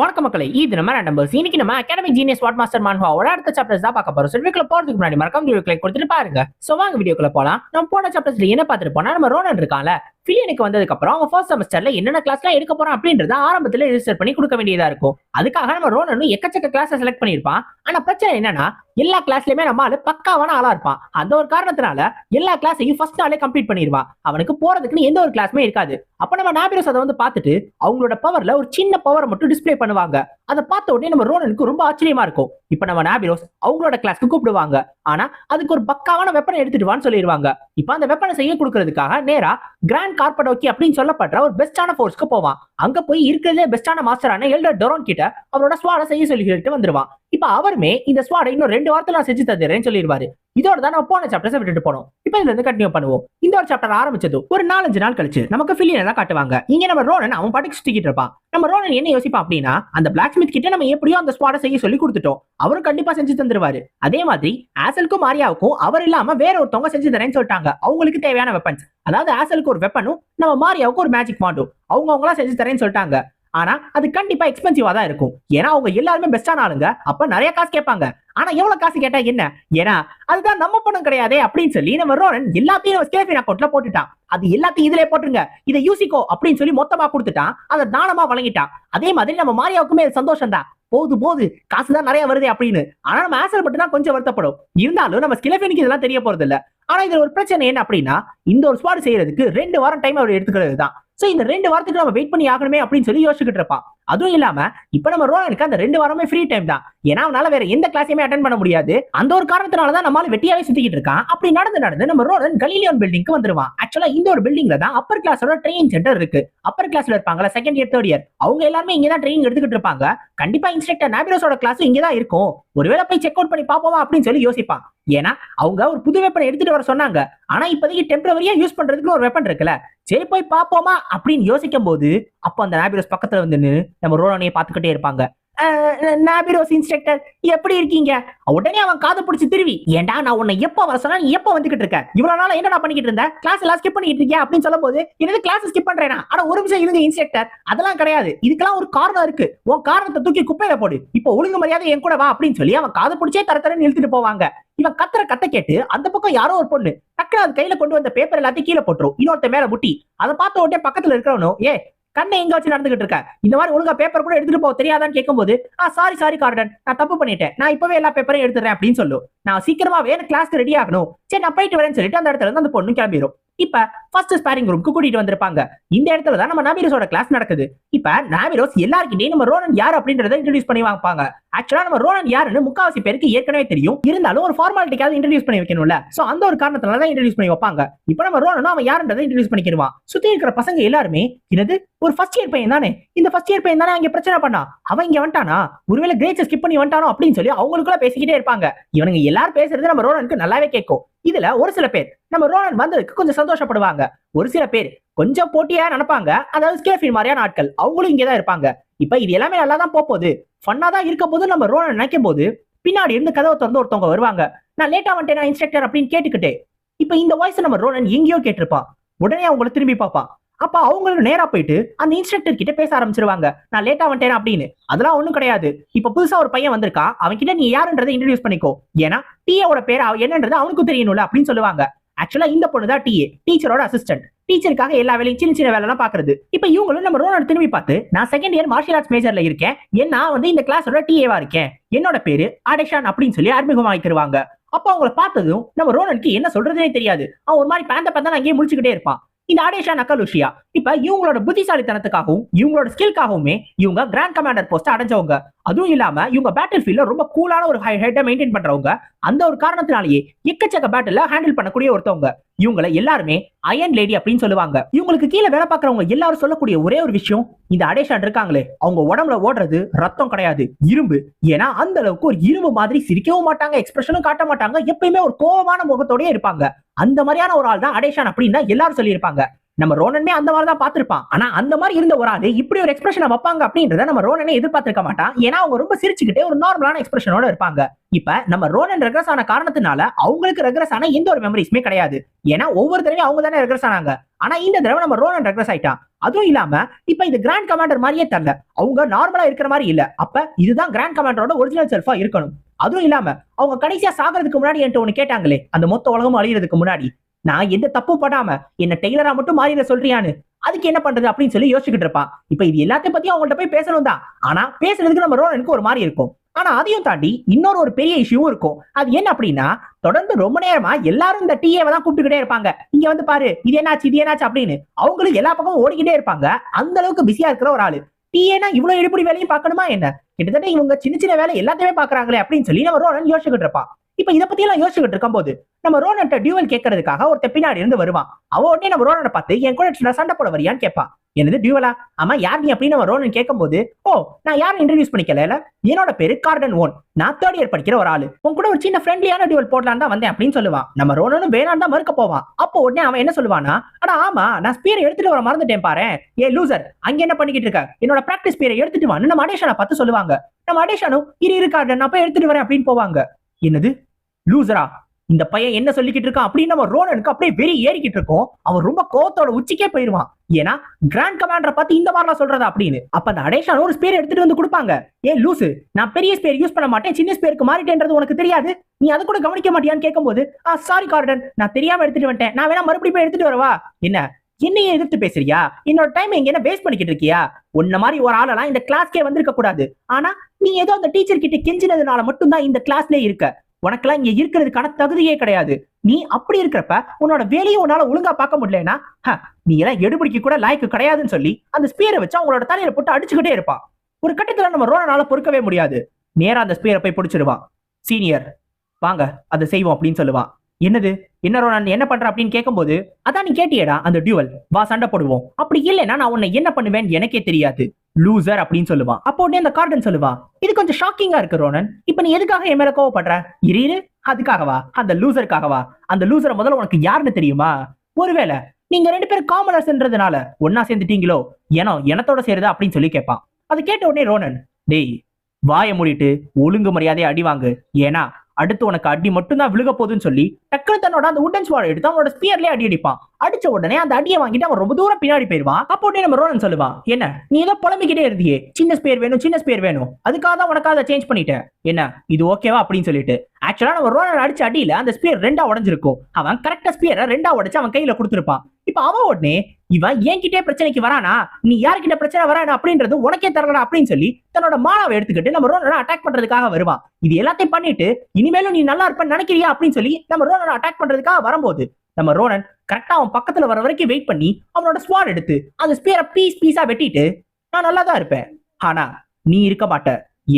வணக்க மக்களே இது நம்ம நம்பர்ஸ் இன்னைக்கு நம்ம அகாடமிக் ஜீனியஸ் வாட் மாஸ்டர் மான்ஹாவோட அடுத்த சாப்டர்ஸ் தான் பார்க்க போறோம். வீடியோக்குள்ள போறதுக்கு முன்னாடி மறக்காம வீடியோ கிளிக் கொடுத்துட்டு பாருங்க. சோ வாங்க வீடியோக்குள்ள போலாம். நம்ம போன சாப்டர்ஸ்ல என்ன பார்த்துட்டு போனா நம்ம ரோனன் இருக்கான்ல ஃபிலியனுக்கு வந்ததுக்கு அப்புறம் அவங்க ஃபர்ஸ்ட் செமஸ்டர்ல என்னென்ன கிளாஸ்லாம் எடுக்க போறான் அப்படின்றத ஆரம்பத்துல ரிஜிஸ்டர் பண்ணி கொடுக்க வேண்டியதா இருக்கும். அதுக்காக நம்ம ரோனனும் எக்கச்சக்க கிளாஸ் செலக்ட் பண்ணியிருப்பான். ஆனா பிரச்சனை என்னன்னா எல்லா கிளாஸ்லயுமே நம்ம ஆளு பக்காவான ஆளா இருப்பான். அந்த ஒரு காரணத்தினால எல்லா கிளாஸையும் ஃபர்ஸ்ட் நாளே கம்ப்ளீட் பண்ணிடுவான். அவனுக்கு போறதுக்குன்னு எந்த ஒரு கிளாஸுமே இருக்காது. அப்ப நம்ம நாபிரோஸ் அதை வந்து பார்த்துட்டு அவங்களோட பவர்ல ஒரு சின்ன பவரை மட்டும் டிஸ்ப்ளே பண்ணுவாங்க. அதை பார்த்த உடனே நம்ம ரோனனுக்கு ரொம்ப ஆச்சரியமா இருக்கும். இப்ப நம்ம நாபிரோஸ் அவங்களோட கிளாஸ்க்கு கூப்பிடுவாங்க. ஆனா அதுக்கு ஒரு பக்காவான வெப்பனை எடுத்துட்டு வான்னு சொல்லிடுவாங்க இப்ப அந்த வெப்பனை செய்ய கொடுக்கறதுக்காக நேரா கிராண்ட் கார்படோக்கி அப்படின்னு சொல்லப்படுற ஒரு பெஸ்டான ஃபோர்ஸ்க்கு போவான். அங்க போய் இருக்கிறதே பெஸ்டான மாஸ்டரான எல்டர் டொரோன் கிட்ட அவரோட சுவாலை செய்ய சொல்லிக்கிட்டு வந்துருவான். இப்ப அவருமே இந்த ஸ்வாடை இன்னும் ரெண்டு வாரத்துல நான் செஞ்சு தந்துடுறேன்னு சொல்லிடுவாரு. இதோட தான் நம்ம போன சாப்டர்ஸ் விட்டுட்டு போனோம். இப்ப இதுல இருந்து கண்டினியூ பண்ணுவோம். இந்த ஒரு சாப்டர் ஆரம்பிச்சது ஒரு நாலஞ்சு நாள் கழிச்சு. நமக்கு ஃபில்லியன் எல்லாம் காட்டுவாங்க. இங்க நம்ம ரோனன் அவன் பாட்டுக்கு சுத்திக்கிட்டு இருப்பான். நம்ம ரோனன் என்ன யோசிப்பான் அப்படின்னா அந்த பிளாக் ஸ்மித் கிட்ட நம்ம எப்படியோ அந்த ஸ்வாட செய்ய சொல்லி கொடுத்துட்டோம். அவரும் கண்டிப்பா செஞ்சு தந்துருவாரு. அதே மாதிரி ஆசலுக்கும் மாரியாவுக்கும் அவர் இல்லாம வேற ஒருத்தவங்க செஞ்சு தரேன்னு சொல்லிட்டாங்க. அவங்களுக்கு தேவையான வெப்பன்ஸ் அதாவது ஆசலுக்கு ஒரு வெப்பனும் நம்ம மாரியாவுக்கு ஒரு மேஜிக் மாண்டும் அவங்க அவங்களா செஞ்சு தரேன்னு சொல்லிட்டாங்க. ஆனா அது கண்டிப்பா எக்ஸ்பென்சிவா தான் இருக்கும். ஏன்னா அவங்க எல்லாருமே பெஸ்டான ஆளுங்க. அப்ப நிறைய காசு கேட்பாங்க. ஆனா எவ்வளவு காசு கேட்டா என்ன? ஏன்னா அதுதான் நம்ம பணம் கிடையாதே அப்படின்னு சொல்லி நம்ம ரோரன் எல்லாத்தையும் ஸ்கேஃபின் அக்கௌண்ட்ல போட்டுட்டான். அது எல்லாத்தையும் இதுல போட்டுருங்க. இதை யூசிக்கோ அப்படின்னு சொல்லி மொத்தமா கொடுத்துட்டான். அதை தானமா வழங்கிட்டான். அதே மாதிரி நம்ம மாரியாவுக்குமே சந்தோஷம் தான் போது போது காசு தான் நிறைய வருது அப்படின்னு. ஆனா நம்ம ஆசல் மட்டும் தான் கொஞ்சம் வருத்தப்படும். இருந்தாலும் நம்ம ஸ்கிலஃபெனிக்கு இதெல்லாம் தெரிய போறது இல்ல ஆனா இதுல ஒரு பிரச்சனை என்ன அப்படின்னா இந்த ஒரு ஸ்பாட் செய்யறதுக்கு ரெண்டு வாரம் டைம் அவர் எடுத்துக்கிறது தான். சோ இந்த ரெண்டு வாரத்துக்கு நம்ம வெயிட் பண்ணி ஆகணுமே அப்படின்னு சொல்லி யோசிச்சுக்கிட்டு இருப்பான் அதுவும் இல்லாம இப்ப நம்ம ரோலனுக்கு அந்த ரெண்டு வாரமே ஃப்ரீ டைம் தான். ஏன்னா அவனால வேற எந்த கிளாஸையுமே அட்டன் பண்ண முடியாது. அந்த ஒரு காரணத்தினால தான் நம்மளால வெட்டியாவே சுத்திக்கிட்டு இருக்கான். அப்படி நடந்து நடந்து நம்ம ரோனன் கலீலியன் பில்டிங்க்கு வந்துருவான். ஆக்சுவலா இந்த ஒரு பில்டிங்ல தான் அப்பர் கிளாஸோட ட்ரெயினிங் சென்டர் இருக்கு. அப்பர் கிளாஸ்ல இருப்பாங்கல்ல செகண்ட் இயர் தேர்ட் இயர் அவங்க எல்லாருமே இங்க தான் ட்ரைனிங் எடுத்துக்கிட்டு இருப்பாங்க. கண்டிப்பா இன்ஸ்ட்ரக்டர் நாபிரோஸோட கிளாஸ் இங்கே தான் இருக்கும். ஒருவேளை போய் செக் அவுட் பண்ணி பாப்போமா அப்படின்னு சொல்லி யோசிப்பான். ஏன்னா அவங்க ஒரு புது வெப்பனை எடுத்துட்டு வர சொன்னாங்க. ஆனா இப்போதைக்கு டெம்பரவரியா யூஸ் பண்றதுக்கு ஒரு வெப்பன் இருக்குல்ல. சரி போய் பாப்போமா அப்படின்னு யோசிக்கும் போது அப்போ அந்த நாபிரோஸ் பக்கத்துல வந்து நம்ம ரோலனையே பார்த்துக்கிட்டே இருப்பாங்க. நாபிரோஸ் இன்ஸ்ட்ரக்டர் எப்படி இருக்கீங்க? உடனே அவன் காதை பிடிச்சி திருவி ஏன்டா நான் உன்னை எப்போ வர சொன்னா நீ எப்போ வந்துகிட்டு இருக்க? இவ்வளவு நாளா என்னடா பண்ணிக்கிட்டு இருந்த? கிளாஸ் எல்லாம் ஸ்கிப் பண்ணிட்டு இருக்கியா? அப்படின்னு சொல்லும் போது என்னது கிளாஸ் ஸ்கிப் பண்றேனா? ஆனா ஒரு நிமிஷம் இருங்க இன்ஸ்ட்ரக்டர் அதெல்லாம் கிடையாது. இதுக்கெல்லாம் ஒரு காரணம் இருக்கு. உன் காரணத்தை தூக்கி குப்பையில போடு. இப்போ ஒழுங்கு மரியாதை என் கூட வா அப்படின்னு சொல்லி அவன் காதை பிடிச்சே தர தரன்னு இழுத்துட்டு போவாங்க. இவன் கத்துற கத்த கேட்டு அந்த பக்கம் யாரோ ஒரு பொண்ணு டக்குனு அது கையில கொண்டு வந்த பேப்பர் எல்லாத்தையும் கீழே போட்டுரும். இன்னொருத்த மேல முட்டி. அதை பார்த்த உடனே பக்கத்துல இருக்கிறவனும் ஏ கண்ணை எங்க வச்சு நடந்துகிட்டு இருக்க? இந்த மாதிரி ஒழுங்கா பேப்பர் கூட எடுத்துட்டு போக தெரியாதான்னு கேட்கும்போது ஆ சாரி சாரி கார்டன். நான் தப்பு பண்ணிட்டேன். நான் இப்பவே எல்லா பேப்பரையும் எடுத்துறேன் அப்படின்னு சொல்லு. நான் சீக்கிரமா வேற கிளாஸ்க்கு ரெடி ஆகணும். சரி நான் போயிட்டு வரேன்னு சொல்லிட்டு அந்த இடத்துல இருந்து அந்த பொண்ணு கிளம்பிடும் இப்ப ஃபர்ஸ்ட் ஸ்பேரிங் ரூம்க்கு கூட்டிட்டு வந்திருப்பாங்க. இந்த இடத்துல தான் நம்ம நாபிரோஸோட கிளாஸ் நடக்குது. இப்ப நாபிரோஸ் எல்லாருக்கிட்டையும் நம்ம ரோனன் யார் அப்படின்றத இன்ட்ரடியூஸ் பண்ணி வாங்க ஆக்சுவலா நம்ம ரோனன் யாருன்னு முக்காவாசி பேருக்கு ஏற்கனவே தெரியும். இருந்தாலும் ஒரு ஃபார்மாலிட்டிக்காவது இன்ட்ரடியூஸ் பண்ணி வைக்கணும்ல. சோ அந்த ஒரு காரணத்துல தான் இன்ட்ரடியூஸ் பண்ணி வைப்பாங்க. இப்ப நம்ம ரோனனும் அவன் யாருன்றதை இன்ட்ரடியூஸ் பண்ணிக்கிடுவான். சுத்தி இருக்கிற பசங்க எல்லாருமே என்னது ஒரு ஃபர்ஸ்ட் இயர் பையன் தானே. இந்த ஃபர்ஸ்ட் இயர் பையன் தானே அங்க பிரச்சனை பண்ணா அவன் இங்க வந்துட்டானா? ஒருவேளை கிரேட்ஸ் ஸ்கிப் பண்ணி வந்துட்டானோ அப்படின்னு சொல்லி அவங்களுக்குள்ள பேசிக்கிட்டே இருப்பாங்க. இவனுங்க எல்லாரும் பேசுறது நம்ம ரோனனுக்கு நல்லாவே கேட்கும். இதுல ஒரு சில பேர் நம்ம ரோனன் வந்ததுக்கு கொஞ்சம் சந்தோஷப்படுவாங்க. ஒரு சில பேர் கொஞ்சம் போட்டியா நினைப்பாங்க. அதாவது ஸ்கேஃபின் மாதிரியான ஆட்கள் அவங்களும் இங்கே தான் இருப்பாங்க. இப்ப இது எல்லாமே நல்லா தான் போகுது ஃபன்னா தான் இருக்க போது நம்ம ரோனன் நினைக்கும் போது பின்னாடி இருந்து கதவை திறந்து ஒருத்தவங்க வருவாங்க. நான் லேட்டா வந்துட்டேன் இன்ஸ்ட்ரக்டர் அப்படின்னு கேட்டுக்கிட்டே இப்ப இந்த வாய்ஸ் நம்ம ரோனன் எங்கேயோ கேட்டிருப்பான். உடனே அவங்கள திரும்பி பார்ப்பான். அப்ப அவங்களுக்கு நேரா போயிட்டு அந்த இன்ஸ்ட்ரக்டர் கிட்ட பேச ஆரம்பிச்சிருவாங்க. நான் லேட்டா வந்துட்டேன் அப்படின்னு. அதெல்லாம் ஒண்ணும் கிடையாது. இப்ப புதுசா ஒரு பையன் வந்திருக்கான் அவன்கிட்ட நீ யாருன்றதை இன்ட்ரடியூஸ் பண்ணிக்கோ. ஏன்னா டிஏவோட பேர் அவ- என்னன்றது அவனுக்கும் தெரியணும்ல அப்படின்னு சொல்லுவாங்க. ஆக்சுவலா இந்த பொண்ணு தான் டிஏ டீச்சரோட அசிஸ்டன்ட் டீச்சருக்காக எல்லா வேலையும் சின்ன சின்ன வேலை எல்லாம் பாக்குறது. இப்ப இவங்களும் நம்ம ரோனர் திரும்பி பார்த்து நான் செகண்ட் இயர் மார்ஷியல் ஆர்ட்ஸ் மேஜர்ல இருக்கேன். என்ன வந்து இந்த கிளாஸோட டிஏவா இருக்கேன்? என்னோட பேரு ஆடேஷான் அப்படின்னு சொல்லி அறிமுகமாக்கிடுவாங்க அப்போ அவங்கள பார்த்ததும் நம்ம ரோனனுக்கு என்ன சொல்றதுனே தெரியாது. அவன் ஒரு மாதிரி பேந்த பேந்த அங்கேயே முடிச்சுக்கிட்டே இருப்பான். இந்த ஆடேஷா நக்கலுஷியா இப்ப இவங்களோட புத்திசாலித்தனத்துக்காகவும் இவங்களோட ஸ்கில்காகவுமே இவங்க கிராண்ட் கமாண்டர் போஸ்ட் அடைஞ்சவங்க. அதுவும் இல்லாம இவங்க பேட்டில் ஃபீல்ட்ல ரொம்ப கூலான ஒரு ஹெட்டை மெயின்டைன் பண்றவங்க. அந்த ஒரு காரணத்தினாலேயே எக்கச்சக்க பேட்டில் ஹேண்டில் பண்ணக்கூடிய ஒருத்தவங்க. இவங்களை எல்லாருமே அயன் லேடி அப்படின்னு சொல்லுவாங்க. இவங்களுக்கு கீழே வேலை பார்க்கறவங்க எல்லாரும் சொல்லக்கூடிய ஒரே ஒரு விஷயம் இந்த அடேஷான் இருக்காங்களே அவங்க உடம்புல ஓடுறது ரத்தம் கிடையாது இரும்பு. ஏன்னா அந்த அளவுக்கு ஒரு இரும்பு மாதிரி சிரிக்கவும் மாட்டாங்க எக்ஸ்பிரஷனும் காட்ட மாட்டாங்க எப்பயுமே ஒரு கோபமான முகத்தோடயே இருப்பாங்க. அந்த மாதிரியான ஒரு ஆள் தான் அடேஷான் அப்படின்னு தான் எல்லாரும் சொல்லியிருப்பாங்க. நம்ம ரோனனே அந்த மாதிரி தான் பார்த்திருப்பான். ஆனா அந்த மாதிரி இருந்த ஒரு ஆளு இப்படி ஒரு எக்ஸ்பிரஷனை வைப்பாங்க அப்படின்றத நம்ம ரோனனே எதிர்பார்த்திருக்க மாட்டான். ஏன்னா அவங்க ரொம்ப சிரிச்சுக்கிட்டே ஒரு நார்மலான எக்ஸ்பிரஷனோட இருப்பாங்க. இப்ப நம்ம ரோனன் ரெக்ரஸ் ஆன காரணத்தினால அவங்களுக்கு ரெக்ரஸ் ஆன எந்த ஒரு மெமரிஸுமே கிடையாது. ஏன்னா ஒவ்வொரு தடவையும் அவங்க தானே ரெக்ரஸ் ஆனாங்க. ஆனா இந்த தடவை நம்ம ரோனன் ரெக்ரஸ் ஆயிட்டான். அதுவும் இல்லாம இப்ப இது கிராண்ட் கமாண்டர் மாதிரியே தரல அவங்க நார்மலா இருக்கிற மாதிரி இல்ல. அப்ப இதுதான் கிராண்ட் கமாண்டரோட ஒரிஜினல் செல்ஃபா இருக்கணும். அதுவும் இல்லாம அவங்க கடைசியா சாகிறதுக்கு முன்னாடி என்கிட்ட ஒண்ணு கேட்டாங்களே அந்த மொத்த உலகமும் அழியறதுக்கு முன்னாடி. நான் எந்த தப்பும் படாம என்ன டெய்லரா மட்டும் மாறிட சொல்றியான்னு? அதுக்கு என்ன பண்றது அப்படின்னு சொல்லி யோசிச்சுக்கிட்டு இருப்பான் இப்ப இது எல்லாத்தையும் பத்தி அவங்கள்ட்ட போய் பேசணும் தான். ஆனா பேசுறதுக்கு நம்ம ரோனனுக்கு ஒரு மாதிரி இருக்கும். ஆனா அதையும் தாண்டி இன்னொரு ஒரு பெரிய இஷ்யூவும் இருக்கும். அது என்ன அப்படின்னா தொடர்ந்து ரொம்ப நேரமா எல்லாரும் இந்த டீஏவை தான் கூப்பிட்டுக்கிட்டே இருப்பாங்க. இங்க வந்து பாரு இது என்னாச்சு இது என்னாச்சு அப்படின்னு அவங்களும் எல்லா பக்கமும் ஓடிக்கிட்டே இருப்பாங்க. அந்த அளவுக்கு பிஸியா இருக்கிற ஒரு ஆளு. டீஏனா இவ்வளவு எடுப்படி வேலையும் பார்க்கணுமா என்ன? கிட்டத்தட்ட இவங்க சின்ன சின்ன வேலை எல்லாத்தையுமே பாக்குறாங்களே அப்படின்னு சொல்லி நம்ம ரோலன் யோசிச்சுக்கிட்டு இருப்பான் இப்ப இத பத்தி எல்லாம் யோசிச்சுட்டு இருக்கும்போது நம்ம ரோனன்ட்ட டியூவல் கேட்கறதுக்காக ஒருத்த பின்னாடி இருந்து வருவான். அவ உடனே நம்ம ரோனனை பார்த்து என் கூட சண்டை போட வரியான்னு கேட்பான் என்னது டியூவலா? ஆமா யார் நீ அப்படின்னு நம்ம ரோனன் கேட்கும்போது ஓ நான் யாரும் இன்ட்ரடியூஸ் பண்ணிக்கல என்னோட பேரு கார்டன் ஓன். நான் தேர்ட் இயர் படிக்கிற ஒரு ஆளு. உன் கூட ஒரு சின்ன ஃப்ரெண்ட்லியான டியூவல் போடலாம் தான் வந்தேன் அப்படின்னு சொல்லுவான். நம்ம ரோனனும் வேணாம் தான் மறுக்க போவான். அப்போ உடனே அவன் என்ன சொல்லுவானா ஆனா ஆமா நான் ஸ்பீரை எடுத்துட்டு வர மறந்துட்டேன் பாரு ஏ லூசர் அங்க என்ன பண்ணிக்கிட்டு இருக்க? என்னோட பிராக்டிஸ் ஸ்பீரை எடுத்துட்டு வான்னு நம்ம அடேஷனை பார்த்து சொல்லுவாங்க. நம்ம அடேஷனும் இரு இரு கார்டன் நான் போய் எடுத்துட்டு வரேன் அப்படின்னு போவாங்க. என்னது? லூசரா இந்த பையன் என்ன சொல்லிக்கிட்டு இருக்கான்? அப்படின்னு நம்ம ரோனனுக்கு அப்படியே வெறி ஏறிக்கிட்டு இருக்கோம். அவன் ரொம்ப கோவத்தோட உச்சிக்கே போயிருவான். ஏன்னா கிராண்ட் கமாண்டரை பார்த்து இந்த மாதிரிலாம் சொல்றதா அப்படின்னு. அப்ப அந்த அடேஷன் ஒரு ஸ்பேர் எடுத்துட்டு வந்து கொடுப்பாங்க. ஏ லூசு நான் பெரிய ஸ்பேர் யூஸ் பண்ண மாட்டேன். சின்ன ஸ்பேருக்கு மாறிட்டேன்றது உனக்கு தெரியாது. நீ அதை கூட கவனிக்க மாட்டியான்னு கேட்கும்போது ஆ சாரி கார்டன். நான் தெரியாம எடுத்துட்டு வந்துட்டேன். நான் வேணா மறுபடியும் போய் எடுத்துட்டு வரவா? என்ன? என்னையே எதிர்த்து பேசுறியா? என்னோட டைம் எங்க என்ன வேஸ்ட் பண்ணிக்கிட்டு இருக்கியா? உன்ன மாதிரி ஒரு ஆளெல்லாம் இந்த கிளாஸ்க்கே வந்திருக்க கூடாது ஆனா நீ ஏதோ அந்த டீச்சர் கிட்ட கெஞ்சினதுனால மட்டும்தான் இந்த கிளாஸ்ல இருக்க. உனக்கெல்லாம் இங்க இருக்கிறதுக்கான தகுதியே கிடையாது. நீ அப்படி இருக்கிறப்ப உன்னோட வேலையை உன்னால ஒழுங்கா பார்க்க முடியலன்னா ஹ, நீ எல்லாம் எடுபிடிக்க கூட லாய்க்கு கிடையாதுன்னு சொல்லி அந்த ஸ்பீரை வச்சு அவங்களோட தலையில போட்டு அடிச்சுக்கிட்டே இருப்பான் ஒரு கட்டத்துல நம்ம ரோனால பொறுக்கவே முடியாது. நேரா அந்த ஸ்பியரை போய் பிடிச்சிடுவான் சீனியர் வாங்க அதை செய்வோம் அப்படின்னு சொல்லுவான் என்னது? என்ன ரோனன் என்ன பண்ற? அப்படின்னு கேட்கும்போது அதான் நீ கேட்டியடா அந்த டியூவல் வா சண்டை போடுவோம். அப்படி இல்லைன்னா நான் உன்னை என்ன பண்ணுவேன்னு எனக்கே தெரியாது. லூசர் அப்படின்னு சொல்லுவான். அப்போ உடனே அந்த கார்டன் சொல்லுவான் இது கொஞ்சம் ஷாக்கிங்கா இருக்கு ரோனன். இப்ப நீ எதுக்காக என் மேல கோவப்படுற? இரு அதுக்காகவா? அந்த லூசருக்காகவா அந்த லூசரை முதல்ல உனக்கு யாருன்னு தெரியுமா? ஒருவேளை நீங்க ரெண்டு பேரும் காமனர்ஸ்ன்றதுனால ஒன்னா சேர்ந்துட்டீங்களோ? ஏனோ எனத்தோட சேருதா? அப்படின்னு சொல்லி கேட்பான். அது கேட்ட உடனே ரோனன் டேய் வாயை மூடிட்டு ஒழுங்கு மரியாதையை அடி வாங்கு. ஏன்னா அடுத்து உனக்கு அடி மட்டும் தான் விழுக போகுதுன்னு சொல்லி டக்குனு தன்னோட அந்த உடன் ஸ்வாட் எடுத்து அவனோட ஸ்பியர்லேயே அடி அடிப்பான். அடிச்ச உடனே அந்த அடியை வாங்கிட்டு அவன் ரொம்ப தூரம் பின்னாடி போயிருவான் அப்போ உடனே நம்ம ரோலன் சொல்லுவான் என்ன நீ ஏதோ புலம்பிக்கிட்டே இருந்தியே. சின்ன ஸ்பேர் வேணும் சின்ன ஸ்பேர் வேணும். அதுக்காக தான் உனக்காக அதை சேஞ்ச் பண்ணிட்டேன். என்ன இது ஓகேவா அப்படின்னு சொல்லிட்டு. ஆக்சுவலா நம்ம ரோனன் அடிச்ச அடியில அந்த ஸ்பியர் ரெண்டா உடஞ்சிருக்கும். அவன் கரெக்டா ஸ்பியரை ரெண்டா உடைச்சு அவன் கையில கொடுத்துருப்பான். இப்ப அவன் உடனே இவன் என்கிட்டே பிரச்சனைக்கு வரானா? நீ யாருக்கிட்ட பிரச்சனை வரானா அப்படின்றது உனக்கே தரலடா அப்படின்னு சொல்லி தன்னோட மாணவை எடுத்துக்கிட்டு நம்ம ரோனனை அட்டாக் பண்றதுக்காக வருவான் இது எல்லாத்தையும் பண்ணிட்டு இனிமேலும் நீ நல்லா இருப்பேன்னு நினைக்கிறியா அப்படின்னு சொல்லி நம்ம ரோனனை அட்டாக் பண்றதுக்காக வரும்போது நம்ம ரோனன் கரெக்டா அவன் பக்கத்துல வர வரைக்கும் வெயிட் பண்ணி அவனோட ஸ்வாட் எடுத்து அந்த ஸ்பியரை பீஸ் பீஸா வெட்டிட்டு நான் நல்லா தான் இருப்பேன். ஆனா நீ இருக்க மாட்ட.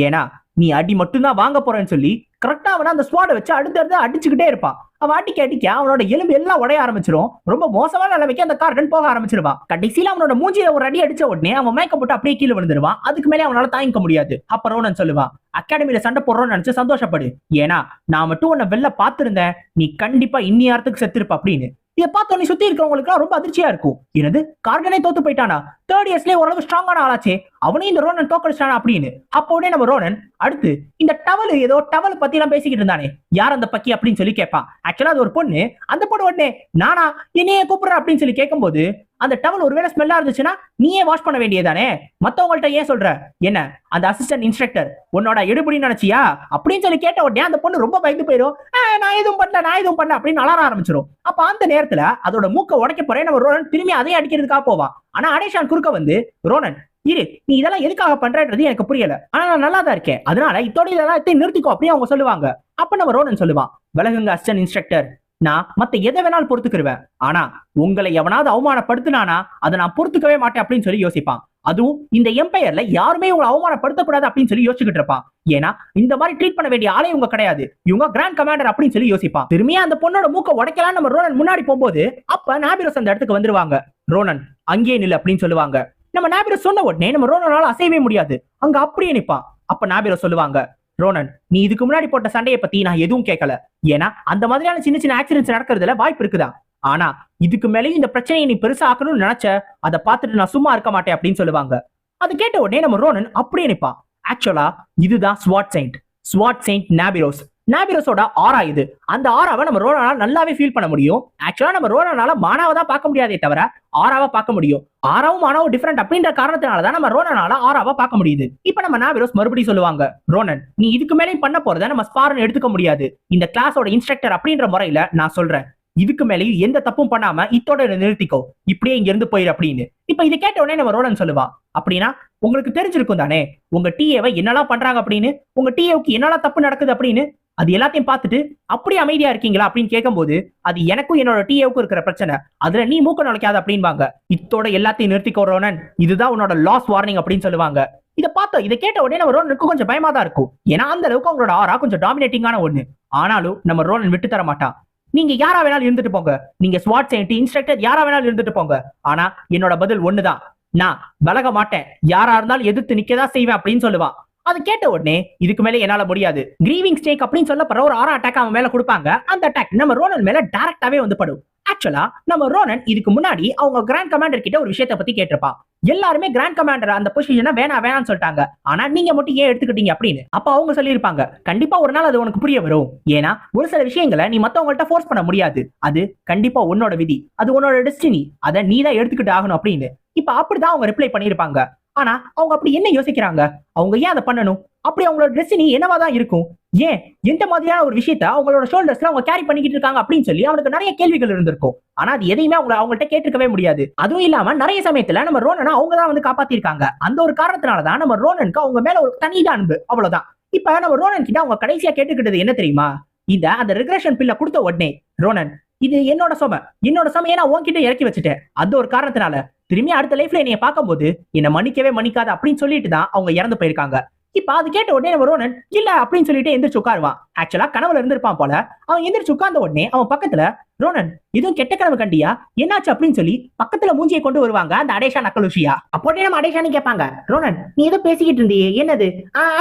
ஏன்னா நீ அடி மட்டும்தான் வாங்க போறேன்னு சொல்லி கரெக்டா அவனை அந்த ஸ்வாடை வச்சு அடுத்த அடுத்து அடிச்சுக்கிட்டே இருப்பான். அவன் அடிக்க அடிக்க அவனோட எலும்பு எல்லாம் உடைய ஆரம்பிச்சிடும் ரொம்ப மோசமான நிலைமைக்கு அந்த கார்டன் போக ஆரம்பிச்சிருவான் கடைசியில் அவனோட மூஞ்சியில ஒரு அடி அடிச்ச உடனே அவன் மேக்கப் போட்டு அப்படியே கீழே விழுந்துருவான் அதுக்கு மேலே அவனால தாங்கிக்க முடியாது. அப்புறம் நான் சொல்லுவான் அகாடமியில சண்டை போடுறோம்னு நினைச்சு சந்தோஷப்படு. ஏன்னா நான் மட்டும் உன்னை வெளில பார்த்திருந்தேன். நீ கண்டிப்பா இன்னி நேரத்துக்கு செத்துருப்ப அப்படின்னு. இதை பார்த்தோன்னே சுத்தி இருக்கிறவங்களுக்கு ரொம்ப அதிர்ச்சியா இருக்கும். எனது கார்டனே தோத்து போயிட்டானா? தேர்ட் இயர்ஸ்லயே ஓரளவு ஸ்ட்ராங்கான ஆளாச்சே. அவனையும் இந்த ரோனன் தோக்கடிச்சானா அப்படின்னு. அப்போ உடனே நம்ம ரோனன் அடுத்து இந்த டவல் ஏதோ டவல் பத்தி எல்லாம் பேசிக்கிட்டு இருந்தானே. யார் அந்த பக்கி அப்படின்னு சொல்லி கேட்பான் ஆக்சுவலா அது ஒரு பொண்ணு. அந்த பொண்ணு உடனே நானா என்னையே கூப்பிடுற அப்படின்னு சொல்லி கேட்கும்போது அந்த டவல் ஒருவேளை ஸ்மெல்லா இருந்துச்சுன்னா நீயே வாஷ் பண்ண வேண்டியதானே மத்தவங்கள்ட்ட ஏன் சொல்ற? என்ன அந்த அசிஸ்டன்ட் இன்ஸ்ட்ரக்டர் உன்னோட எடுபடின்னு நினைச்சியா? அப்படின்னு சொல்லி கேட்ட உடனே அந்த பொண்ணு ரொம்ப பயந்து போயிடும் நான் எதுவும் பண்ணல நான் எதுவும் பண்ணல அப்படின்னு அலற ஆரம்பிச்சிடும் அப்ப அந்த நேரத்துல அதோட மூக்க உடைக்க போறேன் நம்ம ரோனன் திரும்பி அதையும் அடிக்கிறதுக்காக போவான் ஆனா அடேஷான் குறுக்க வந்து ரோனன் இரு நீ இதெல்லாம் எதுக்காக பண்றன்றது எனக்கு புரியல. ஆனா நான் நல்லா தான் இருக்கேன். அதனால இதோட இதெல்லாம் நிறுத்திக்கோ அப்படின்னு அவங்க சொல்லுவாங்க. அப்ப நம்ம ரோனன் சொல்லுவான் விலகுங்க அசிஸ்டன்ட் இன்ஸ்ட்ரக்டர் நான் மத்த எதை வேணாலும் பொறுத்துக்கிருவேன். ஆனா உங்களை எவனாவது அவமானப்படுத்தினானா அதை நான் பொறுத்துக்கவே மாட்டேன் அப்படின்னு சொல்லி யோசிப்பான். அதுவும் இந்த எம்பையர்ல யாருமே உங்களை அவமானப்படுத்தக்கூடாது அப்படின்னு சொல்லி யோசிச்சுக்கிட்டு இருப்பான். ஏன்னா இந்த மாதிரி ட்ரீட் பண்ண வேண்டிய ஆளே இவங்க கிடையாது. இவங்க கிராண்ட் கமாண்டர் அப்படின்னு சொல்லி யோசிப்பான். திரும்பியா அந்த பொண்ணோட மூக்க உடைக்கலாம் நம்ம ரோனன் முன்னாடி போகும்போது அப்ப நாபிரோஸ் அந்த இடத்துக்கு வந்துருவாங்க. ரோனன் அங்கேயே நில் அப்படின்னு சொல்லுவாங்க. நம்ம நாபிரோஸ் சொன்ன உடனே நம்ம ரோனனால அசையவே முடியாது. அங்க அப்படியே நிப்பான் அப்ப நாபிரோஸ் சொல்லுவாங்க ரோனன் நீ இதுக்கு முன்னாடி போட்ட சண்டையை பத்தி நான் எதுவும் கேட்கல ஏன்னா அந்த மாதிரியான சின்ன சின்ன ஆக்சிடென்ட்ஸ் நடக்கிறதுல வாய்ப்பு இருக்குதா? ஆனா இதுக்கு மேலேயும் இந்த பிரச்சனையை நீ பெருசா ஆக்கணும்னு நினைச்ச அதை பார்த்துட்டு நான் சும்மா இருக்க மாட்டேன் அப்படின்னு சொல்லுவாங்க. அது கேட்ட உடனே நம்ம ரோனன் அப்படியே நிற்பான் ஆக்சுவலா இதுதான் ஸ்வாட் செயின்ட் ஸ்வாட் செயின்ட் நாபிரோஸ் நாபிரஸோட ஆரா இது? அந்த ஆராவை நம்ம ரோனால நல்லாவே ஃபீல் பண்ண முடியும். ஆக்சுவலா நம்ம ரோனால மானாவை தான் பார்க்க முடியாதே தவிர ஆராவை பார்க்க முடியும். ஆராவும் மானாவும் டிஃபரெண்ட் அப்படின்ற காரணத்தினால தான் நம்ம ரோனனால ஆராவை பார்க்க முடியுது. இப்ப நம்ம நாபிரோஸ் மறுபடியும் சொல்லுவாங்க ரோனன் நீ இதுக்கு மேலேயும் பண்ண போறத நம்ம ஸ்பாரன் எடுத்துக்க முடியாது. இந்த கிளாஸோட இன்ஸ்ட்ரக்டர் அப்படின்ற முறையில நான் சொல்றேன். இதுக்கு மேலேயும் எந்த தப்பும் பண்ணாம இத்தோட நிறுத்திக்கோ. இப்படியே இங்க இருந்து போயிரு அப்படின்னு. இப்ப இதை கேட்ட உடனே நம்ம ரோனன் சொல்லுவான் அப்படின்னா உங்களுக்கு தெரிஞ்சிருக்கும் தானே? உங்க டிஏவை என்னெல்லாம் பண்றாங்க அப்படின்னு? உங்க டிஏவுக்கு என்னெல்லாம் தப்பு நடக்குது அப்படின்னு? அது எல்லாத்தையும் பார்த்துட்டு அப்படியே அமைதியா இருக்கீங்களா? அப்படின்னு கேட்கும்போது அது எனக்கும் என்னோட டிஏவுக்கும் இருக்கிற பிரச்சனை. அதுல நீ மூக்க நுழைக்காத அப்படின்பாங்க. இத்தோட எல்லாத்தையும் நிறுத்தி ரோனன். இதுதான் உன்னோட லாஸ் வார்னிங் அப்படின்னு சொல்லுவாங்க. இதை பார்த்தோம் இதை கேட்ட உடனே நம்ம ரோலனுக்கு கொஞ்சம் பயமா தான் இருக்கும். ஏன்னா அந்த அளவுக்கு அவங்களோட ஆரா கொஞ்சம் டாமினேட்டிங்கான ஒண்ணு. ஆனாலும் நம்ம ரோனன் விட்டு தர மாட்டான். நீங்க யாரா வேணாலும் இருந்துட்டு போங்க. நீங்க ஸ்வாட் சைன்டி இன்ஸ்ட்ரக்டர் யாரா வேணாலும் இருந்துட்டு போங்க. ஆனா என்னோட பதில் ஒண்ணுதான். நான் விலக மாட்டேன். யாரா இருந்தாலும் எதிர்த்து நிக்கதான் செய்வேன் அப்படின்னு சொல்லுவான். அது கேட்ட உடனே இதுக்கு மேலே என்னால முடியாது. கிரீவிங் ஸ்டேக் அப்படின்னு சொல்லப்படுற ஒரு ஆரா அட்டாக் அவன் மேல கொடுப்பாங்க. அந்த அட்டாக் நம்ம ரோனன் மேல டைரக்டாவே வந்து படும். ஆக்சுவலா நம்ம ரோனன் இதுக்கு முன்னாடி அவங்க கிராண்ட் கமாண்டர் கிட்ட ஒரு விஷயத்தை பத்தி கேட்டிருப்பா. எல்லாருமே கிராண்ட் கமாண்டர் அந்த பொசிஷனை வேணாம் வேணாம்னு சொல்லிட்டாங்க. ஆனா நீங்க மட்டும் ஏன் எடுத்துக்கிட்டீங்க அப்படின்னு அப்ப அவங்க சொல்லியிருப்பாங்க. கண்டிப்பா ஒரு நாள் அது உனக்கு புரிய வரும். ஏன்னா ஒரு சில விஷயங்களை நீ மத்தவங்கள்ட்ட ஃபோர்ஸ் பண்ண முடியாது. அது கண்டிப்பா உன்னோட விதி. அது உன்னோட டெஸ்டினி அதை நீ தான் எடுத்துக்கிட்டு ஆகணும் அப்படின்னு. இப்ப அப்படிதான் அவங்க ரிப்ளை பண்ணியிருப்பாங்க. ஆனா அவங்க அப்படி என்ன யோசிக்கிறாங்க? அவங்க ஏன் அதை பண்ணணும்? அப்படி அவங்களோட டெஸ்டினி என்னவா தான் இருக்கும்? ஏன்? எந்த மாதிரியான ஒரு விஷயத்த அவங்களோட ஷோல்டர்ஸ்ல அவங்க கேரி பண்ணிக்கிட்டு இருக்காங்க அப்படின்னு சொல்லி அவனுக்கு நிறைய கேள்விகள் இருந்திருக்கும். ஆனா அது எதையுமே அவங்க அவங்கள்ட்ட கேட்டுக்கவே முடியாது. அதுவும் இல்லாம நிறைய சமயத்துல நம்ம ரோனனை அவங்க தான் வந்து காப்பாத்திருக்காங்க. அந்த ஒரு காரணத்தினாலதான் நம்ம ரோனனுக்கு அவங்க மேல ஒரு தனி அன்பு. அவ்வளவுதான். இப்ப நம்ம ரோனன் கிட்ட அவங்க கடைசியா கேட்டுக்கிட்டது என்ன தெரியுமா? இந்த அந்த ரிக்ரெஷன் பில்ல கொடுத்த உடனே ரோனன் இது என்னோட சுமை. என்னோட சுமையை நான் உன்கிட்ட இறக்கி வச்சுட்டேன். அந்த ஒரு காரணத்தினால திரும்பி அடுத்த லைஃப்ல என்னைய பார்க்கும்போது என்னை மன்னிக்கவே மன்னிக்காத அப்படின்னு சொல்லிட்டு தான் அவங்க இறந்து போயிருக்காங்க. இப்ப அது கேட்ட உடனே வருவனன் ரோனன் இல்ல அப்படின்னு சொல்லிட்டு எந்திரிச்சு உட்காருவான். ஆக்சுவலா கனவுல இருந்திருப்பான் போல. அவன் எந்திரிச்சு உட்கார்ந்த உடனே அவன் பக்கத்துல ரோனன் இதுவும் கெட்ட கனவு கண்டியா? என்னாச்சு அப்படின்னு சொல்லி பக்கத்துல மூஞ்சியை கொண்டு வருவாங்க அந்த அடேஷா நக்கலுஷியா. அப்போட்டே நம்ம அடேஷான்னு கேட்பாங்க ரோனன் நீ ஏதோ பேசிக்கிட்டு இருந்தியே என்னது?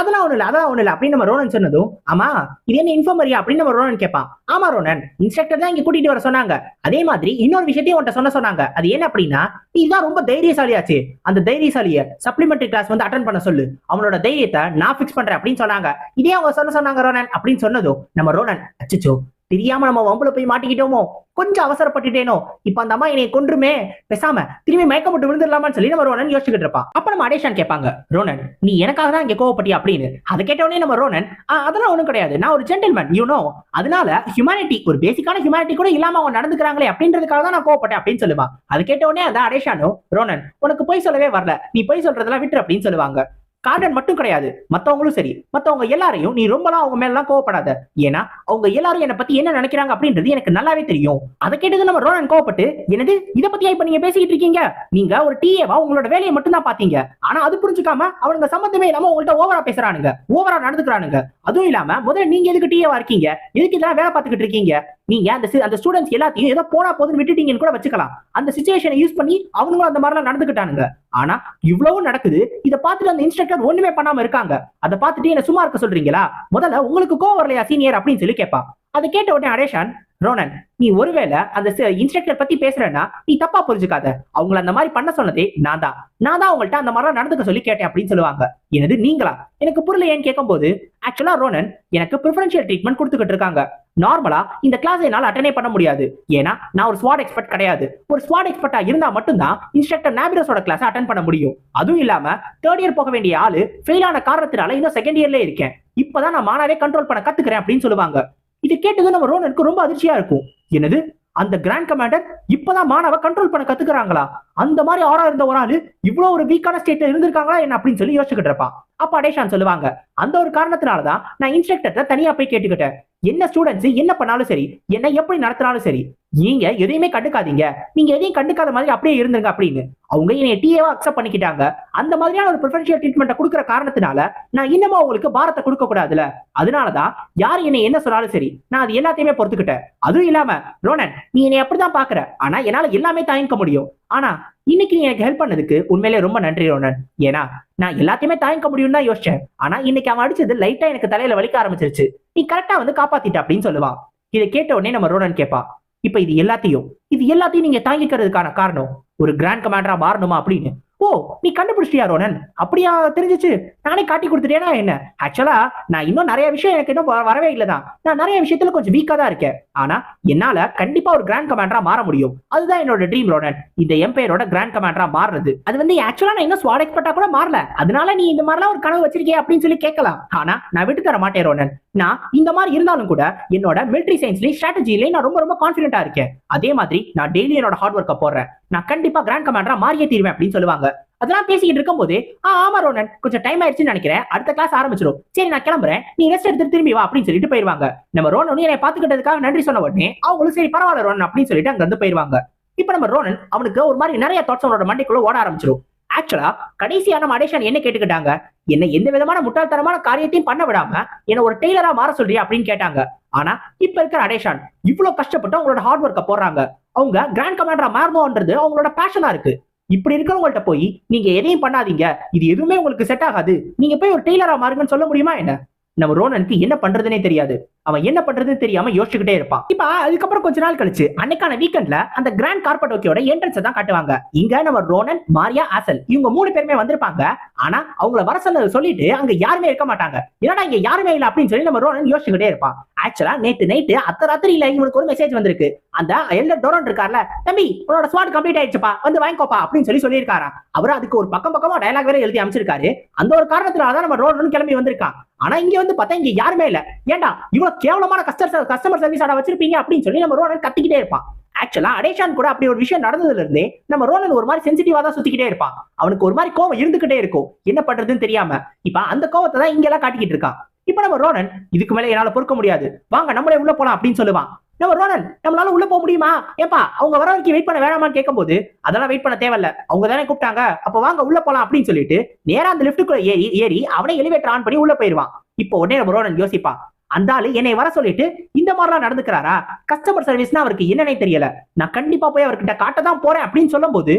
அதெல்லாம் ஒண்ணு இல்ல அதெல்லாம் ஒண்ணு இல்ல அப்படின்னு நம்ம ரோனன் சொன்னதும் ஆமா இது என்ன இன்ஃபார்மரியா அப்படின்னு நம்ம ரோனன் கேட்பான். ஆமா ரோனன் இன்ஸ்ட்ரக்டர் தான் இங்க கூட்டிட்டு வர சொன்னாங்க. அதே மாதிரி இன்னொரு விஷயத்தையும் உன்ட்ட சொன்ன சொன்னாங்க. அது என்ன அப்படின்னா நீ நீதான் ரொம்ப தைரியசாலியாச்சு அந்த தைரியசாலிய சப்ளிமெண்டரி கிளாஸ் வந்து அட்டன் பண்ண சொல்லு. அவனோட தைரியத்தை நான் பிக்ஸ் பண்றேன் அப்படின்னு சொன்னாங்க. இதே அவங்க சொல்ல சொன்னாங்க ரோனன் அப்படின்னு சொன்னதும் நம்ம ரோனன் அச்சச்சோ தெரியாம நம்ம வம்புல போய் மாட்டிக்கிட்டோமோ? கொஞ்சம் அவசரப்பட்டுட்டேனோ? இப்ப அந்த அம்மா என்னை கொன்றுமே? பேசாம திரும்பி மயக்கம் போட்டு விழுந்துடலாமான்னு சொல்லி நம்ம ரோனன் யோசிச்சுக்கிட்டு இருப்பான் அப்ப நம்ம அடேஷான் கேட்பாங்க ரோனன் நீ எனக்காக தான் இங்க கோவப்பட்டியா? அப்படின்னு. அதை கேட்ட உடனே நம்ம ரோனன் அதெல்லாம் ஒண்ணும் கிடையாது. நான் ஒரு ஜென்டில்மேன் யூ நோ அதனால ஹியூமானிட்டி ஒரு பேசிக்கான ஹியூமானிட்டி கூட இல்லாம அவங்க நடந்துக்கிறாங்களே அப்படின்றதுக்காக தான் நான் கோவப்பட்டேன் அப்படின்னு சொல்லுவான் அது கேட்ட உடனே அந்த அடேஷானும் ரோனன் உனக்கு பொய் சொல்லவே வரல. நீ பொய் சொல்றதெல்லாம் விட்டுரு அப்படின்னு சொல்லுவாங்க. கார்டன் மட்டும் கிடையாது. மற்றவங்களும் சரி. மற்றவங்க எல்லாரையும் நீ ரொம்பலாம் அவங்க மேலாம் கோவப்படாத. ஏன்னா அவங்க எல்லாரும் என்னை பத்தி என்ன நினைக்கிறாங்க அப்படின்றது எனக்கு நல்லாவே தெரியும். அதை கேட்டது நம்ம ரோனன் கோவப்பட்டு என்னது? இதை பத்தியா இப்ப நீங்க பேசிக்கிட்டு இருக்கீங்க? நீங்க ஒரு டிஏவா உங்களோட வேலையை மட்டும் தான் பாத்தீங்க. ஆனா அது புரிஞ்சுக்காம அவனுங்க சம்பந்தமே இல்லாம உங்கள்ட்ட ஓவரா பேசுறானுங்க. ஓவரா நடந்துக்கிறானுங்க. அதுவும் இல்லாம முதல்ல நீங்க எதுக்கு டிஏவா இருக்கீங்க? எதுக்கு இதெல்லாம் வேலை பார்த்துக்கிட்டு இருக்கீங்க? நீங்க அந்த அந்த ஸ்டூடெண்ட்ஸ் எல்லாத்தையும் ஏதோ போனா போதுன்னு விட்டுட்டீங்கன்னு கூட வச்சுக்கலாம். அந்த சுச்சுவேஷனை யூஸ் பண்ணி அவங்களும் அந்த மாதிரிலாம் நடந்துக்கிட்டானுங்க. ஆனா இவ்வளவு நடக்குது. இதை பார்த்துட்டு அந்த இன்ஸ்ட்ரக்டர் ஒண்ணுமே பண்ணாம இருக்காங்க. அதை பார்த்துட்டு என்ன சும்மா இருக்க சொல்றீங்களா? முதல்ல உங்களுக்கு கோவம் வரலையா சீனியர் அப்படின்னு சொல்லி கேட்பான் அதை கேட்ட உடனே அடேஷன் ரோனன் நீ ஒருவேளை அந்த இன்ஸ்ட்ரக்டர் பத்தி பேசுறேன்னா நீ தப்பா புரிஞ்சுக்காத. அவங்கள அந்த மாதிரி பண்ண சொன்னதே நான் தான். நான் தான் அவங்கள்ட்ட அந்த மாதிரிலாம் நடந்துக்க சொல்லி கேட்டேன் அப்படின்னு சொல்லுவாங்க. எனது நீங்களா? எனக்கு புரியல ஏன்னு கேட்கும்போது ஆக்சுவலா ரோனன் எனக்கு ப்ரிஃபரன்ஷியல் ட்ரீட்மெண்ட் கொடுத்துக்கிட்டு இருக்காங்க. நார்மலா இந்த கிளாஸ் என்னால் அட்டனே பண்ண முடியாது. ஏன்னா நான் ஒரு ஸ்வாட் எக்ஸ்பர்ட் கிடையாது. ஒரு ஸ்வாட் எக்ஸ்பர்ட்டா இருந்தா மட்டும்தான் இன்ஸ்ட்ரக்டர் நாபிரஸோட கிளாஸ் அட்டன் பண்ண முடியும். அதுவும் இல்லாம தேர்ட் இயர் போக வேண்டிய ஆளு ஃபெயில் ஆன காரணத்தினால இன்னும் செகண்ட் இயர்ல இருக்கேன். இப்பதான் நான் மானாவே கண்ட்ரோல் பண்ண கத்துக்கிறேன் அப்படின்னு சொல்லுவாங்க. இது கேட்டது நம்ம ரோனனுக்கு ரொம்ப அதிர்ச்சியா இருக்கும். என்னது? அந்த கிராண்ட் கமாண்டர் இப்பதான் மாணவ கண்ட்ரோல் பண்ண கத்துக்கிறாங்களா? அந்த மாதிரி ஆறா இருந்த ஒரு ஆளு இவ்வளவு ஒரு வீக்கான ஸ்டேட்ல இருந்திருக்காங்களா என்ன அப்படின்னு சொல்லி யோசிச்சுக்கிட்டு இருப்பான். அப்ப அடேஷான் சொல்லுவாங்க. அந்த ஒரு காரணத்தினாலதான் நான் இன்ஸ்ட்ரக்டர்ட்ட தனியா போய் கேட்டுக்கிட்டேன். என்ன ஸ்டூடெண்ட்ஸ் என்ன பண்ணாலும் சரி என்ன எப்படி நடத்தினாலும் சரி நீங்க எதையுமே கண்டுக்காதீங்க. நீங்க எதையும் கண்டுக்காத மாதிரி அப்படியே இருந்துருங்க அப்படின்னு அவங்க என்னை டிஏவா அக்செப்ட் பண்ணிக்கிட்டாங்க. அந்த மாதிரியான ஒரு ப்ரிஃபரன்ஷியல் ட்ரீட்மெண்ட்டை கொடுக்குற காரணத்தினால நான் இன்னமும் அவங்களுக்கு பாரத்தை கொடுக்க கூடாதுல அதனாலதான் யார் என்னை என்ன சொன்னாலும் சரி நான் அது எல்லாத்தையுமே பொறுத்துக்கிட்டேன். அதுவும் இல்லாம ரோனன் நீ என்னை அப்படிதான் பாக்குற. ஆனா என்னால எல்லாமே தாங்கிக்க முடியும். ஆனா இன்னைக்கு நீ எனக்கு ஹெல்ப் பண்ணதுக்கு உண்மையிலே ரொம்ப நன்றி ரோனன். ஏன்னா நான் எல்லாத்தையுமே தாங்கிக்க முடியும்னு தான் யோசிச்சேன். ஆனா இன்னைக்கு அவன் அடிச்சது லைட்டா எனக்கு தலையில வலிக்க ஆரம்பிச்சிருச்சு. நீ கரெக்டா வந்து காப்பாத்திட்ட அப்படின்னு சொல்லுவான். இதை கேட்ட உடனே நம்ம ரோனன் கேட்பான் இப்ப இது எல்லாத்தையும் இது எல்லாத்தையும் நீங்க தாங்கிக்கிறதுக்கான காரணம் ஒரு கிராண்ட் கமாண்டரா மாறணுமா அப்படின்னு? ஓ நீ கண்டுபிடிச்சிட்டியா ரோனன்? அப்படியா தெரிஞ்சிச்சு. நானே காட்டி கொடுத்துட்டேனா என்ன? ஆக்சுவலா நான் இன்னும் நிறைய விஷயம் எனக்கு இன்னும் வ- வரவே இல்லதான். நான் நிறைய விஷயத்துல கொஞ்சம் வீக்கா தான் இருக்கேன். ஆனா என்னால கண்டிப்பா ஒரு கிராண்ட் கமாண்டரா மாற முடியும். அதுதான் என்னோட ட்ரீம் ரோனன். இந்த எம்பையரோட கிராண்ட் கமாண்டரா மாறுறது. அது வந்து ஆக்சுவலா நான் இன்னும் சுவாடைக்கப்பட்டா கூட மாறல. அதனால நீ இந்த மாதிரிலாம் ஒரு கனவு வச்சிருக்கே அப்படின்னு சொல்லி கேட்கலாம். ஆனா நான் விட்டு தர மாட்டேன் ரோனன். நான் இந்த மாதிரி இருந்தாலும் கூட என்னோட மிலிட்ரி சயின்ஸ்லயும் ஸ்ட்ராட்டஜிலையும் நான் ரொம்ப ரொம்ப கான்பிடண்டா இருக்கேன். அதே மாதிரி நான் டெய்லி என்னோட ஹார்ட் ஒர்க்கை போடுறேன். நான் கண்டிப்பா கிராண்ட் கமாண்டரா மாறியே தீர்வேன் அப்படின்னு சொல்லுவாங்க. அதெல்லாம் பேசிக்கிட்டு இருக்கும்போது ஆ ஆமா ரோனன் கொஞ்சம் டைம் ஆயிடுச்சுன்னு நினைக்கிறேன். அடுத்த கிளாஸ் ஆரம்பிச்சிடும் சரி நான் கிளம்புறேன். நீ ரெஸ்ட் எடுத்துட்டு திரும்பி வா அப்படின்னு சொல்லிட்டு போயிருவாங்க. நம்ம ரோனன் என்னை பாத்துக்கிட்டதுக்காக நன்றி சொன்ன உடனே அவங்களும் சரி பரவாயில்ல ரோனன் அப்படின்னு சொல்லிட்டு அங்க இருந்து போயிருவாங்க. இப்ப நம்ம ரோனன் அவனுக்கு ஒரு மாதிரி நிறைய தாட்ஸ் அவனோட மண்டைக்குள்ள ஓட ஆரம்பிச்சிடும் ஆக்சுவலா கடைசியா நம்ம அடேஷன் என்ன கேட்டுக்கிட்டாங்க? என்ன எந்த விதமான முட்டாள்தனமான காரியத்தையும் பண்ண விடாம என்ன ஒரு டெய்லரா மாற சொல்றியா அப்படின்னு கேட்டாங்க. ஆனா இப்ப இருக்கிற அடேஷான் இவ்வளவு கஷ்டப்பட்டு அவங்களோட ஹார்ட் ஒர்க்க போடுறாங்க. அவங்க கிராண்ட் கமாண்டரா மாறணும்ன்றது அவங்களோட பேஷனா இருக்கு. இப்படி இருக்கிறவங்கள்ட்ட போய் நீங்க எதையும் பண்ணாதீங்க. இது எதுவுமே உங்களுக்கு செட் ஆகாது. நீங்க போய் ஒரு டெய்லரா மாறுங்கன்னு சொல்ல முடியுமா என்ன? நம்ம ரோனனுக்கு என்ன பண்றதுனே தெரியாது. அவன் என்ன பண்றதுன்னு தெரியாம யோசிச்சுக்கிட்டே இருப்பான். இப்ப அதுக்கப்புறம் கொஞ்ச நாள் கழிச்சு அன்னைக்கான வீக்கெண்ட்ல அந்த கிராண்ட் கார்பட்டோக்கியோட என்ட்ரன்ஸ் தான் காட்டுவாங்க. இங்க நம்ம ரோனன் மாரியா ஆசல் இவங்க மூணு பேருமே வந்திருப்பாங்க. ஆனா அவங்கள வர சொல்ல சொல்லிட்டு அங்க யாருமே இருக்க மாட்டாங்க. என்னடா இங்க யாருமே இல்ல அப்படின்னு சொல்லி நம்ம ரோனன் யோசிச்சுக்கிட்டே இருப்பான். ஆக்சுவலா நேத்து நைட்டு அத்த ராத்திரியில இவனுக்கு ஒரு மெசேஜ் வந்திருக்கு. அந்த எல்டர் டோரன் இருக்கார்ல தம்பி உன்னோட ஸ்வாட் கம்ப்ளீட் ஆயிடுச்சுப்பா வந்து வாங்கிக்கோப்பா அப்படின்னு சொல்லி சொல்லியிருக்காரா அவர் அதுக்கு ஒரு பக்கம் பக்கமா டயலாக் வேற எழுதி அமைச்சிருக்காரு அந்த ஒரு காரணத்தினால தான் நம்ம ரோனன் கிளம்பி வந்திருக்கான். ஆனா இங்க வந்து பார்த்தா இங்க யாருமே இல்ல. ஏன்டா இவ்வளவு கேவலமான கஸ்டமர் கஸ்டமர் சர்வீஸ் ஆட வச்சிருப்பீங்க அப்படின்னு சொல்லி நம்ம ரோனன் கத்திக்கிட்டே இருப்பான். ஆக்சுவலா அடேஷான் கூட அப்படி ஒரு விஷயம் நடந்ததுல இருந்தே நம்ம ரோலன் ஒரு மாதிரி சென்சிட்டிவா தான் சுத்திக்கிட்டே இருப்பான். அவனுக்கு ஒரு மாதிரி கோவம் இருந்துகிட்டே இருக்கும். என்ன பண்றதுன்னு தெரியாம. இப்ப அந்த கோவத்தை தான் இங்க எல்லாம் காட்டிக்கிட்டு இருக்கான். இப்ப நம்ம ரோனன் இதுக்கு மேல என்னால பொறுக்க முடியாது. வாங்க நம்மளே உள்ள போலாம் அப்படின்னு சொல்லுவான். நம்ம ரோனன் நம்மளால உள்ள போக முடியுமா? ஏப்பா அவங்க வர வரைக்கும் வெயிட் பண்ண வேணாமான்னு கேட்கும்போது அதெல்லாம் வெயிட் பண்ண தேவையில்ல. அவங்க தானே கூப்பிட்டாங்க. அப்ப வாங்க உள்ள போலாம் அப்படின்னு சொல்லிட்டு நேரா அந்த லிஃப்ட்டுக்குள்ள ஏறி ஏறி அவனே எலிவேட்டர் ஆன் பண்ணி உள்ள போயிருவான். இப்போ உடனே நம்ம ரோனன் யோசிப்பா அந்த ஆளு என்னை வர சொல்லிட்டு இந்த மாதிரிலாம் நடந்துக்கிறாரா? கஸ்டமர் சர்வீஸ்னா அவருக்கு என்னன்னே தெரியல. நான் கண்டிப்பா போய் அவர்கிட்ட காட்ட தான் போறேன் அப்படின்னு சொல்லும்போது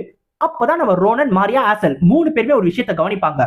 அப்பதான் நம்ம ரோனன் மாரியா ஆசல் மூணு பேருமே ஒரு விஷயத்தை கவனிப்பாங்க.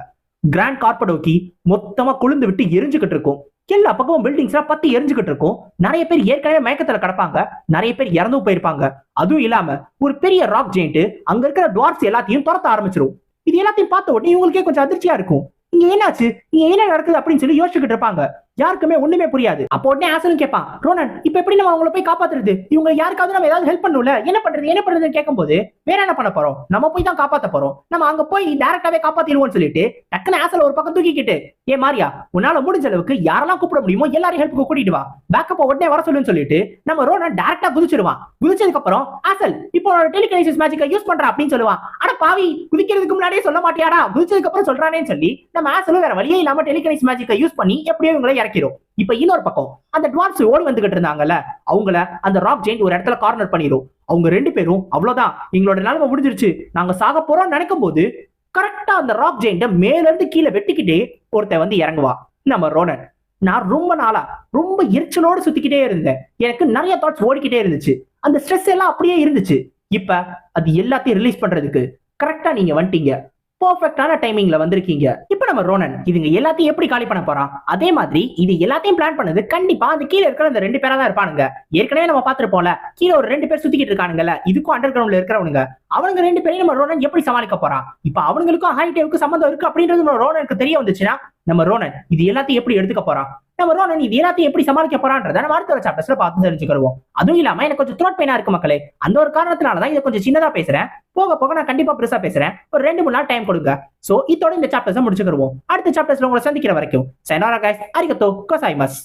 கிராண்ட் கார்படோக்கி மொத்தமா குளிந்து விட்டு எரிஞ்சுக்கிட்டு இருக்கும். எல்லா பக்கமும் பில்டிங்ஸ்லாம் பத்தி எரிஞ்சுக்கிட்டு இருக்கும். நிறைய பேர் ஏற்கனவே மயக்கத்துல கிடப்பாங்க. நிறைய பேர் இறந்தும் போயிருப்பாங்க. அதுவும் இல்லாம ஒரு பெரிய ராக் ஜெயிண்ட் அங்க இருக்கிற டுவார்ஸ் எல்லாத்தையும் துரத்த ஆரம்பிச்சிரும். இது எல்லாத்தையும் பார்த்த உடனே இவங்களுக்கே கொஞ்சம் அதிர்ச்சியா இருக்கும். இங்க என்னாச்சு? இங்க என்ன நடக்குது அப்படின்னு சொல்லி யோசிச்சுக்கிட்டு இருப்பாங்க. யாருக்குமே ஒண்ணுமே புரியாது. அப்போ உடனே ஆசலும் கேட்பான் ரோனன் இப்ப எப்படி நம்ம அவங்கள போய் காப்பாத்துறது? இவங்க யாருக்காவது நம்ம ஏதாவது ஹெல்ப் பண்ணணும்ல? என்ன பண்றது? என்ன பண்றதுன்னு கேட்கும்போது வேற என்ன பண்ண போறோம்? நம்ம போய் தான் காப்பாத்த போறோம். நம்ம அங்க போய் டைரக்டாவே காப்பாத்திடுவோம்னு சொல்லிட்டு டக்குன்னு ஆசல ஒரு பக்கம் தூக்கிக்கிட்டு ஏ மாரியா உன்னால முடிஞ்ச அளவுக்கு யாரெல்லாம் கூப்பிட முடியுமோ எல்லாரையும் ஹெல்ப்புக்கு கூட்டிட்டு வா. பேக்கப் உடனே வர சொல்லுன்னு சொல்லிட்டு நம்ம ரோனன் டைரக்டா குதிச்சிருவான். குதிச்சதுக்கு அப்புறம் ஆசல் இப்போ டெலிகனைசிஸ் மேஜிக்கை யூஸ் பண்றா அப்படின்னு சொல்லுவான். பாவி குதிக்கிறதுக்கு முன்னாடியே சொல்ல மாட்டியாடா? குதிச்சதுக்கு அப்புறம் சொல்றானேன்னு சொல்லி நம்ம ஆசலும் வேற வழியே இல்லாம டெலிகனைஸ் மேஜிக்கை யூஸ் பண்ணி எப்படியோ இவங்களை இறக்கிறோம். இப்ப இன்னொரு பக்கம் அந்த டுவார்ஸ் ஓடி வந்துகிட்டு இருந்தாங்கல்ல அவங்கள அந்த ராக் ஜெயின் ஒரு இடத்துல கார்னர் பண்ணிடும் அவங்க ரெண்டு பேரும் அவ்வளவுதான். எங்களோட நிலைமை முடிஞ்சிருச்சு. நாங்க சாக போறோம்னு நினைக்கும் போது கரெக்டா அந்த ராக் ஜெயிண்ட மேல இருந்து கீழே வெட்டிக்கிட்டே ஒருத்தன் வந்து இறங்குவா. நம்ம ரோனன். நான் ரொம்ப நாளா ரொம்ப எரிச்சலோடு சுத்திக்கிட்டே இருந்தேன். எனக்கு நிறைய தாட்ஸ் ஓடிக்கிட்டே இருந்துச்சு. அந்த ஸ்ட்ரெஸ் எல்லாம் அப்படியே இருந்துச்சு. இப்ப அது எல்லாத்தையும் ரிலீஸ் பண்றதுக்கு கரெக்டா நீங்க வந்துட்டீங்க. பர்ஃபெக்டான டைமிங்ல வந்திருக்கீங்க. இப்ப நம்ம ரோனன் இதுங்க எல்லாத்தையும் எப்படி காலி பண்ண போறான்? அதே மாதிரி இது எல்லாத்தையும் பிளான் பண்ணது கண்டிப்பா அந்த கீழே இருக்கிற அந்த ரெண்டு பேரா தான் இருப்பானுங்க. ஏற்கனவே நம்ம பாத்துருப்போம்ல கீழே ஒரு ரெண்டு பேர் சுத்திக்கிட்டு இருக்கானுங்கல்ல இதுக்கும் அண்டர் கிரவுண்ட்ல இருக்கிறவனுங்க. அவனுங்க ரெண்டு பேரையும் நம்ம ரோனன் எப்படி சமாளிக்க போறான்? இப்ப அவனுங்களுக்கும் ஹைடேவுக்கு சம்மந்தம் இருக்கு அப்படின்றது நம்ம ரோனனுக்கு தெரிய வந்துச்சுன்னா நம்ம ரோனன் இது எல்லாத்தையும் எப்படி எடுத்துக்க போறான்? நம்ம ரோனன் நீ எல்லாத்தையும் எப்படி சமாளிக்க போறான்றத நம்ம அடுத்த சாப்டர்ஸ்ல பார்த்து தெரிஞ்சுக்கிறோம் அதுவும் இல்லாம எனக்கு கொஞ்சம் த்ரோட் பெயினா இருக்கு மக்களே. அந்த ஒரு காரணத்தினாலதான் இதை கொஞ்சம் சின்னதா பேசுறேன். போக போக நான் கண்டிப்பா பெருசா பேசுறேன். ஒரு ரெண்டு மூணு நாள் டைம் கொடுங்க. சோ இதோட இந்த சாப்டர்ஸ் முடிச்சுக்கிறோம் அடுத்த சாப்டர்ஸ்ல உங்களை சந்திக்கிற வரைக்கும் சைனாரா கைஸ் அரிகத்தோ கோசாய்மஸ்